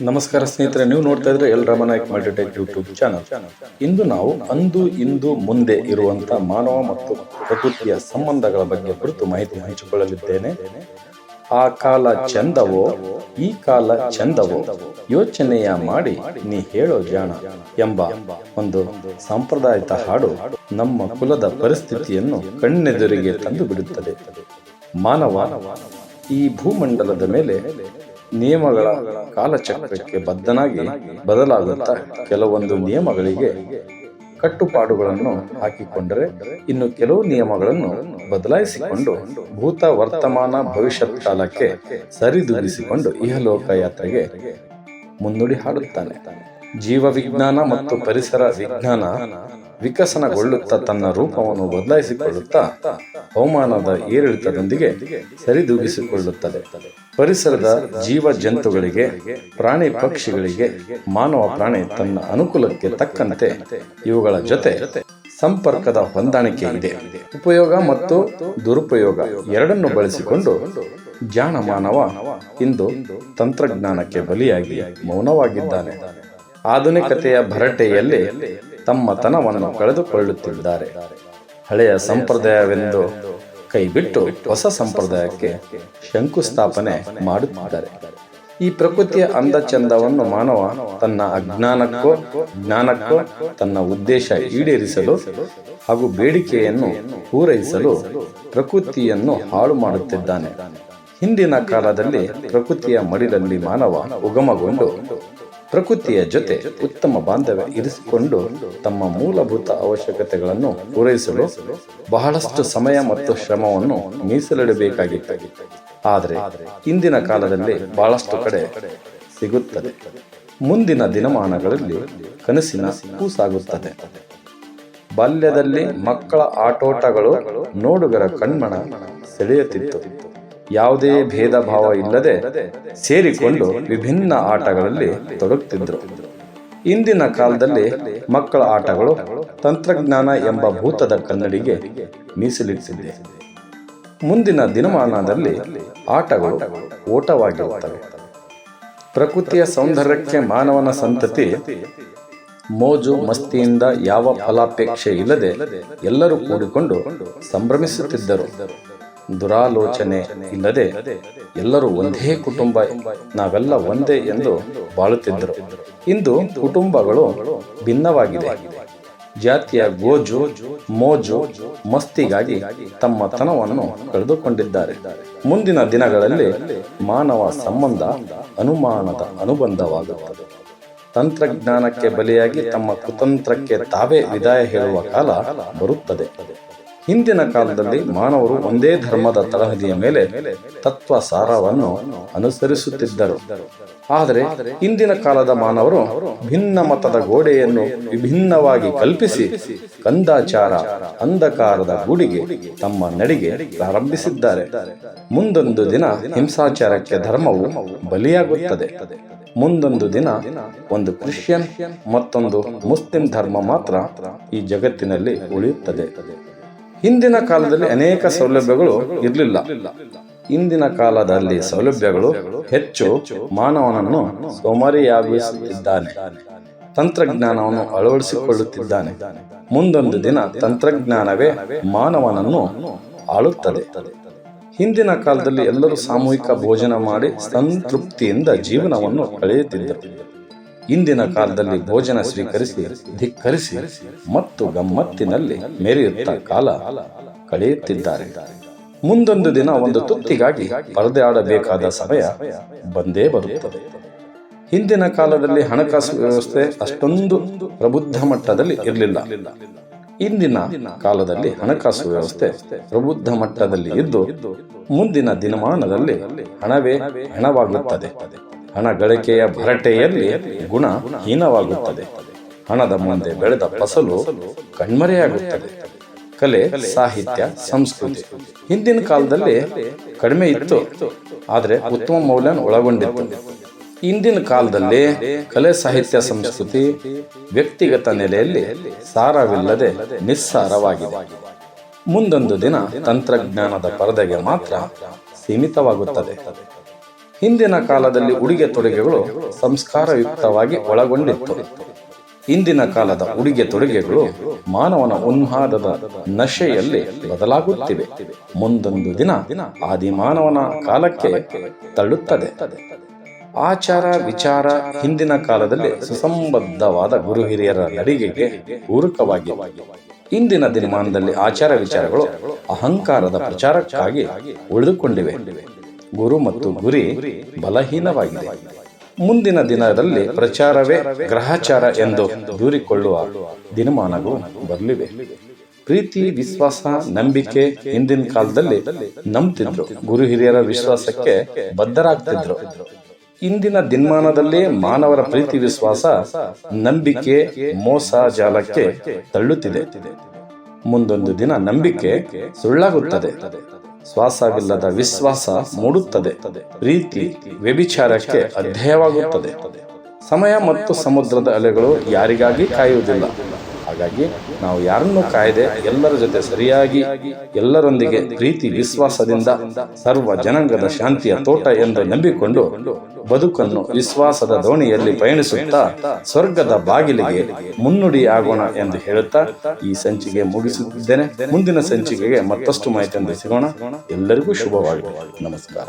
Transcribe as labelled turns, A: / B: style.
A: ನಮಸ್ಕಾರ ಸ್ನೇಹಿತರೆ, ನೀವು ನೋಡ್ತಾ ಇದ್ರೆ L Ramanayak multitech YouTube channel ಇಂದು ನಾವು ಅಂದು ಇಂದು ಮುಂದೆ ಇರುವಂತಹ ಮಾನವ ಮತ್ತು ಪ್ರಕೃತಿಯ ಸಂಬಂಧಗಳ ಬಗ್ಗೆ ಕುರಿತು ಮಾಹಿತಿ ಹಂಚಿಕೊಳ್ಳಲಿದ್ದೇನೆ. ಆ ಕಾಲ ಚಂದವೋ, ಈ ಕಾಲ ಚಂದವೋ, ಯೋಚನೆಯ ಮಾಡಿ ನೀ ಹೇಳೋ ಜಾಣ ಎಂಬ ಒಂದು ಸಾಂಪ್ರದಾಯಿಕ ಹಾಡು ನಮ್ಮ ಕುಲದ ಪರಿಸ್ಥಿತಿಯನ್ನು ಕಣ್ಣೆದುರಿಗೆ ತಂದು ಬಿಡುತ್ತದೆ. ಮಾನವ ಈ ಭೂಮಂಡಲದ ಮೇಲೆ ನಿಯಮಗಳ ಕಾಲಚಕ್ರಕ್ಕೆ ಬದ್ಧನಾಗಿ ಬದಲಾಗುತ್ತಾ ಕೆಲವೊಂದು ನಿಯಮಗಳಿಗೆ ಕಟ್ಟುಪಾಡುಗಳನ್ನು ಹಾಕಿಕೊಂಡರೆ ಇನ್ನು ಕೆಲವು ನಿಯಮಗಳನ್ನು ಬದಲಾಯಿಸಿಕೊಂಡು ಭೂತ ವರ್ತಮಾನ ಭವಿಷ್ಯತ್ ಕಾಲಕ್ಕೆ ಸರಿದೂಗಿಸಿಕೊಂಡು ಇಹಲೋಕ ಯಾತ್ರೆಗೆ ಮುನ್ನುಡಿ ಹಾಡುತ್ತಾನೆ. ಜೀವ ವಿಜ್ಞಾನ ಮತ್ತು ಪರಿಸರ ವಿಜ್ಞಾನ ವಿಕಸನಗೊಳ್ಳುತ್ತಾ ತನ್ನ ರೂಪವನ್ನು ಬದಲಾಯಿಸಿಕೊಳ್ಳುತ್ತಾ ಹವಾಮಾನದ ಏರಿಳಿತದೊಂದಿಗೆ ಸರಿದೂಗಿಸಿಕೊಳ್ಳುತ್ತದೆ. ಪರಿಸರದ ಜೀವ ಜಂತುಗಳಿಗೆ ಪ್ರಾಣಿ ಪಕ್ಷಿಗಳಿಗೆ, ಮಾನವ ಪ್ರಾಣಿ ತನ್ನ ಅನುಕೂಲಕ್ಕೆ ತಕ್ಕಂತೆ ಇವುಗಳ ಜೊತೆ ಸಂಪರ್ಕದ ಹೊಂದಾಣಿಕೆ ಇದೆ. ಉಪಯೋಗ ಮತ್ತು ದುರುಪಯೋಗ ಎರಡನ್ನು ಬಳಸಿಕೊಂಡು ಜಾಣ ಮಾನವ ಇಂದು ತಂತ್ರಜ್ಞಾನಕ್ಕೆ ಬಲಿಯಾಗಿ ಮೌನವಾಗಿದ್ದಾನೆ. ಆಧುನಿಕತೆಯ ಭರಟೆಯಲ್ಲಿ ತಮ್ಮ ತನವನ್ನು ಕಳೆದುಕೊಳ್ಳುತ್ತಿದ್ದಾರೆ. ಹಳೆಯ ಸಂಪ್ರದಾಯವೆಂದು ಕೈಬಿಟ್ಟು ಹೊಸ ಸಂಪ್ರದಾಯಕ್ಕೆ ಶಂಕುಸ್ಥಾಪನೆ ಮಾಡುತ್ತಿದ್ದಾರೆ. ಈ ಪ್ರಕೃತಿಯ ಅಂದ ಚಂದವನ್ನು ಮಾನವ ತನ್ನ ಅಜ್ಞಾನಕ್ಕೋ ಜ್ಞಾನಕ್ಕೋ ತನ್ನ ಉದ್ದೇಶ ಈಡೇರಿಸಲು ಹಾಗೂ ಬೇಡಿಕೆಯನ್ನು ಪೂರೈಸಲು ಪ್ರಕೃತಿಯನ್ನು ಹಾಳು ಮಾಡುತ್ತಿದ್ದಾನೆ. ಹಿಂದಿನ ಕಾಲದಲ್ಲಿ ಪ್ರಕೃತಿಯ ಮಡಿಲಲ್ಲಿ ಮಾನವ ಉಗಮಗೊಂಡು ಪ್ರಕೃತಿಯ ಜೊತೆ ಉತ್ತಮ ಬಾಂಧವ್ಯ ಇರಿಸಿಕೊಂಡು ತಮ್ಮ ಮೂಲಭೂತ ಅವಶ್ಯಕತೆಗಳನ್ನು ಪೂರೈಸಲು ಬಹಳಷ್ಟು ಸಮಯ ಮತ್ತು ಶ್ರಮವನ್ನು ಮೀಸಲಿಡಬೇಕಾಗಿತ್ತು. ಆದರೆ ಇಂದಿನ ಕಾಲದಲ್ಲಿ ಬಹಳಷ್ಟು ಕಡೆ ಸಿಗುತ್ತದೆ. ಮುಂದಿನ ದಿನಮಾನಗಳಲ್ಲಿ ಕನಸಿನ ಕೂಸಾಗುತ್ತದೆ. ಬಾಲ್ಯದಲ್ಲಿ ಮಕ್ಕಳ ಆಟೋಟಗಳು ನೋಡುಗರ ಕಣ್ಮಣ ಸೆಳೆಯುತ್ತಿತ್ತು. ಯಾವುದೇ ಭೇದ ಭಾವ ಇಲ್ಲದೆ ಸೇರಿಕೊಂಡು ವಿಭಿನ್ನ ಆಟಗಳಲ್ಲಿ ತೊಡಗುತ್ತಿದ್ದರು ಇಂದಿನ ಕಾಲದಲ್ಲಿ ಮಕ್ಕಳ ಆಟಗಳು ತಂತ್ರಜ್ಞಾನ ಎಂಬ ಭೂತದ ಕನ್ನಡಿಗೆ ಮೀಸಲಿಟ್ಟಿದೆ. ಮುಂದಿನ ದಿನಮಾನದಲ್ಲಿ ಆಟಗಳು ಓಟವಾಗಿರುತ್ತವೆ. ಪ್ರಕೃತಿಯ ಸೌಂದರ್ಯಕ್ಕೆ ಮಾನವನ ಸಂತತಿ ಮೋಜು ಮಸ್ತಿಯಿಂದ ಯಾವ ಫಲಾಪೇಕ್ಷೆ ಇಲ್ಲದೆ ಎಲ್ಲರೂ ಕೂಡಿಕೊಂಡು ಸಂಭ್ರಮಿಸುತ್ತಿದ್ದರು. ದುರಾಲೋಚನೆ ಇಲ್ಲದೆ ಎಲ್ಲರೂ ಒಂದೇ ಕುಟುಂಬ, ನಾವೆಲ್ಲ ಒಂದೇ ಎಂದು ಬಾಳುತ್ತಿದ್ದರು. ಇಂದು ಕುಟುಂಬಗಳು ಭಿನ್ನವಾಗಿದೆ. ಜಾತಿಯ ಗೋಜು, ಮೋಜು, ಮಸ್ತಿಗಾಗಿ ತಮ್ಮ ತನವನ್ನು ಕಳೆದುಕೊಂಡಿದ್ದಾರೆ. ಮುಂದಿನ ದಿನಗಳಲ್ಲಿ ಮಾನವ ಸಂಬಂಧ ಅನುಮಾನದ ಅನುಬಂಧವಾಗುತ್ತದೆ. ತಂತ್ರಜ್ಞಾನಕ್ಕೆ ಬಲಿಯಾಗಿ ತಮ್ಮ ಕುತಂತ್ರಕ್ಕೆ ತಾವೇ ವಿದಾಯ ಹೇಳುವ ಕಾಲ ಬರುತ್ತದೆ. ಹಿಂದಿನ ಕಾಲದಲ್ಲಿ ಮಾನವರು ಒಂದೇ ಧರ್ಮದ ತಳಹದಿಯ ಮೇಲೆ ತತ್ವ ಸಾರವನ್ನು ಅನುಸರಿಸುತ್ತಿದ್ದರು. ಆದರೆ ಇಂದಿನ ಕಾಲದ ಮಾನವರು ಭಿನ್ನ ಮತದ ಗೋಡೆಯನ್ನು ವಿಭಿನ್ನವಾಗಿ ಕಲ್ಪಿಸಿ ಕಂದಾಚಾರ, ಅಂಧಕಾರದ ಗುಡಿಗೆ ತಮ್ಮ ನಡಿಗೆ ಪ್ರಾರಂಭಿಸಿದ್ದಾರೆ. ಮುಂದೊಂದು ದಿನ ಹಿಂಸಾಚಾರಕ್ಕೆ ಧರ್ಮವು ಬಲಿಯಾಗುತ್ತದೆ. ಮುಂದೊಂದು ದಿನ ಒಂದು ಕ್ರಿಶ್ಚಿಯನ್ ಮತ್ತೊಂದು ಮುಸ್ಲಿಂ ಧರ್ಮ ಮಾತ್ರ ಈ ಜಗತ್ತಿನಲ್ಲಿ ಉಳಿಯುತ್ತದೆ. ಹಿಂದಿನ ಕಾಲದಲ್ಲಿ ಅನೇಕ ಸೌಲಭ್ಯಗಳು ಇರಲಿಲ್ಲ. ಇಂದಿನ ಕಾಲದಲ್ಲಿ ಸೌಲಭ್ಯಗಳು ಹೆಚ್ಚು ಮಾನವನನ್ನು ಸೋಮಾರಿಯಾಗಿಸುತ್ತಿದ್ದಾನೆ ತಂತ್ರಜ್ಞಾನವನ್ನು ಅಳವಡಿಸಿಕೊಳ್ಳುತ್ತಿದ್ದಾನೆ. ಮುಂದೊಂದು ದಿನ ತಂತ್ರಜ್ಞಾನವೇ ಮಾನವನನ್ನು ಆಳುತ್ತದೆ. ಹಿಂದಿನ ಕಾಲದಲ್ಲಿ ಎಲ್ಲರೂ ಸಾಮೂಹಿಕ ಭೋಜನ ಮಾಡಿ ಸಂತೃಪ್ತಿಯಿಂದ ಜೀವನವನ್ನು ಕಳೆಯುತ್ತಿದ್ದರು. ಇಂದಿನ ಕಾಲದಲ್ಲಿ ಭೋಜನ ಸ್ವೀಕರಿಸಿ ಧಿಕ್ಕರಿಸಿ ಮತ್ತು ಗಮ್ಮತ್ತಿನಲ್ಲಿ ಮೆರೆಯುತ್ತ ಕಾಲ ಕಳೆಯುತ್ತಿದ್ದಾರೆ. ಮುಂದೊಂದು ದಿನ ಒಂದು ತುತ್ತಿಗಾಗಿ ಪರದೆಯಾಡಬೇಕಾದ ಸಮಯ ಬಂದೇ ಬರುತ್ತದೆ. ಹಿಂದಿನ ಕಾಲದಲ್ಲಿ ಹಣಕಾಸು ವ್ಯವಸ್ಥೆ ಅಷ್ಟೊಂದು ಪ್ರಬುದ್ಧ ಮಟ್ಟದಲ್ಲಿ ಇರಲಿಲ್ಲ. ಇಂದಿನ ಕಾಲದಲ್ಲಿ ಹಣಕಾಸು ವ್ಯವಸ್ಥೆ ಪ್ರಬುದ್ಧ ಮಟ್ಟದಲ್ಲಿ ಇದ್ದು ಮುಂದಿನ ದಿನಮಾನದಲ್ಲಿ ಹಣವೇ ಹಣವಾಗುತ್ತದೆ. ಹಣ ಗಳಿಕೆಯ ಭರಟೆಯಲ್ಲಿ ಗುಣ ಹೀನವಾಗುತ್ತದೆ. ಹಣದ ಮುಂದೆ ಬೆಳೆದ ಫಸಲು ಕಣ್ಮರೆಯಾಗುತ್ತದೆ. ಕಲೆ, ಸಾಹಿತ್ಯ, ಸಂಸ್ಕೃತಿ ಹಿಂದಿನ ಕಾಲದಲ್ಲಿ ಕಡಿಮೆ ಇತ್ತು. ಆದರೆ ಉತ್ತಮ ಮೌಲ್ಯ ಒಳಗೊಂಡಿತ್ತು. ಇಂದಿನ ಕಾಲದಲ್ಲಿ ಕಲೆ, ಸಾಹಿತ್ಯ, ಸಂಸ್ಕೃತಿ ವ್ಯಕ್ತಿಗತ ನೆಲೆಯಲ್ಲಿ ಸಾರವಿಲ್ಲದೆ ನಿಸ್ಸಾರವಾಗಿದೆ. ಮುಂದೊಂದು ದಿನ ತಂತ್ರಜ್ಞಾನದ ಪರದೆಗೆ ಮಾತ್ರ ಸೀಮಿತವಾಗುತ್ತದೆ. ಹಿಂದಿನ ಕಾಲದಲ್ಲಿ ಉಡುಗೆ ತೊಡುಗೆಗಳು ಸಂಸ್ಕಾರಯುಕ್ತವಾಗಿ ಒಳಗೊಂಡಿತ್ತು. ಇಂದಿನ ಕಾಲದ ಉಡುಗೆ ತೊಡುಗೆಗಳು ಮಾನವನ ಉನ್ಮಾದದ ನಶೆಯಲ್ಲಿ ಬದಲಾಗುತ್ತಿವೆ. ಮುಂದೊಂದು ದಿನ ಆದಿಮಾನವನ ಕಾಲಕ್ಕೆ ತಳ್ಳುತ್ತದೆ. ಆಚಾರ ವಿಚಾರ ಹಿಂದಿನ ಕಾಲದಲ್ಲಿ ಸುಸಂಬದ್ಧವಾದ ಗುರು ಹಿರಿಯರ ನಡಿಗೆಗೆ ಪೂರಕವಾಗಿವೆ ಇಂದಿನ ದಿನಮಾನದಲ್ಲಿ ಆಚಾರ ವಿಚಾರಗಳು ಅಹಂಕಾರದ ಪ್ರಚಾರಕ್ಕಾಗಿ ಉಳಿದುಕೊಂಡಿವೆ. ಗುರು ಮತ್ತು ಗುರಿ ಬಲಹೀನವಾಗಿದೆ. ಮುಂದಿನ ದಿನದಲ್ಲಿ ಪ್ರಚಾರವೇ ಗ್ರಹಚಾರ ಎಂದು ದೂರಿಕೊಳ್ಳುವ ದಿನಮಾನಗಳು ಬರಲಿವೆ. ಪ್ರೀತಿ, ವಿಶ್ವಾಸ, ನಂಬಿಕೆ ಹಿಂದಿನ ಕಾಲದಲ್ಲಿ ನಂಬ್ತಿದ್ರು. ಗುರು ಹಿರಿಯರ ವಿಶ್ವಾಸಕ್ಕೆ ಬದ್ಧರಾಗ್ತಿದ್ರು. ಇಂದಿನ ದಿನಮಾನದಲ್ಲಿ ಮಾನವರ ಪ್ರೀತಿ, ವಿಶ್ವಾಸ ನಂಬಿಕೆ, ಮೋಸ, ಜಾಲಕ್ಕೆ ತಳ್ಳುತ್ತಿದೆ. ಮುಂದೊಂದು ದಿನ ನಂಬಿಕೆ ಸುಳ್ಳಾಗುತ್ತದೆ. ಶ್ವಾಸವಿಲ್ಲದ ವಿಶ್ವಾಸ ಮೂಡುತ್ತದೆ. ಪ್ರೀತಿ ವ್ಯಭಿಚಾರಕ್ಕೆ ಅಧ್ಯಯವಾಗುತ್ತದೆ. ಸಮಯ ಮತ್ತು ಸಮುದ್ರದ ಅಲೆಗಳು ಯಾರಿಗಾಗಿ ಕಾಯುವುದಿಲ್ಲ. ಹಾಗಾಗಿ ನಾವು ಯಾರನ್ನು ಕಾಯದೆ ಎಲ್ಲರ ಜೊತೆ ಸರಿಯಾಗಿ ಎಲ್ಲರೊಂದಿಗೆ ಪ್ರೀತಿ, ವಿಶ್ವಾಸದಿಂದ ಸರ್ವ ಜನಾಂಗದ ಶಾಂತಿಯ ತೋಟ ಎಂದು ನಂಬಿಕೊಂಡು ಬದುಕನ್ನು ವಿಶ್ವಾಸದ ದೋಣಿಯಲ್ಲಿ ಪಯಣಿಸುತ್ತಾ ಸ್ವರ್ಗದ ಬಾಗಿಲಿಗೆ ಮುನ್ನುಡಿಯಾಗೋಣ ಎಂದು ಹೇಳುತ್ತಾ ಈ ಸಂಚಿಕೆ ಮುಗಿಸುತ್ತಿದ್ದೇನೆ. ಮುಂದಿನ ಸಂಚಿಕೆಗೆ ಮತ್ತಷ್ಟು ಮಾಹಿತಿಯನ್ನು ಸಿಗೋಣ ಎಲ್ಲರಿಗೂ ಶುಭವಾಗಲಿ. ನಮಸ್ಕಾರ.